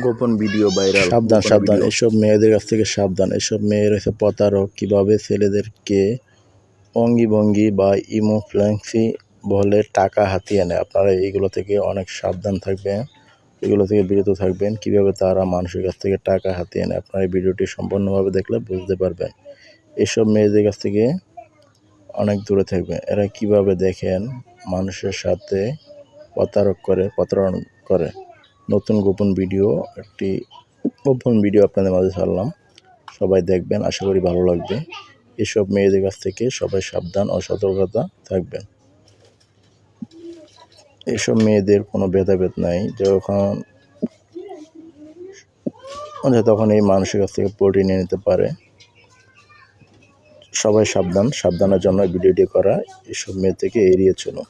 গোপন video viral সাবধান সাবধান এসব মেয়েদের কাছ থেকে সাবধান এসব মেয়ের হচ্ছে প্রতারক কীভাবে ছেলেদেরকে অঙ্গি ভঙ্গি বা ইমো ইমোফ্লেন্সি বলে টাকা হাতিয়ে নেয়। আপনারা এইগুলো থেকে অনেক সাবধান থাকবেন এগুলো থেকে বিরত থাকবেন কীভাবে তারা মানুষের কাছ থেকে টাকা হাতিয়ে নেয় আপনারা এই ভিডিওটি সম্পূর্ণভাবে দেখলে বুঝতে পারবেন। এসব মেয়েদের কাছ থেকে অনেক দূরে থাকবেন এরা কীভাবে দেখেন মানুষের সাথে প্রতারক করে প্রতারণ করে। নতুন গোপন ভিডিও, একটি গোপন ভিডিও আপনাদের মাঝে ছাড়লাম। সবাই দেখবেন, আশা করি ভালো লাগবে। এসব মেয়েদের কাছ থেকে সবাই সাবধান ও সতর্কতা থাকবেন। এসব মেয়েদের কোনো ভেদাভেদ নাই। যখন তখন এই মানুষের কাছ থেকে প্রোটিন নিয়ে নিতে পারে। সবাই সাবধান, সাবধানের জন্য ভিডিওটি করা, এসব মেয়ে থেকে এড়িয়ে চলো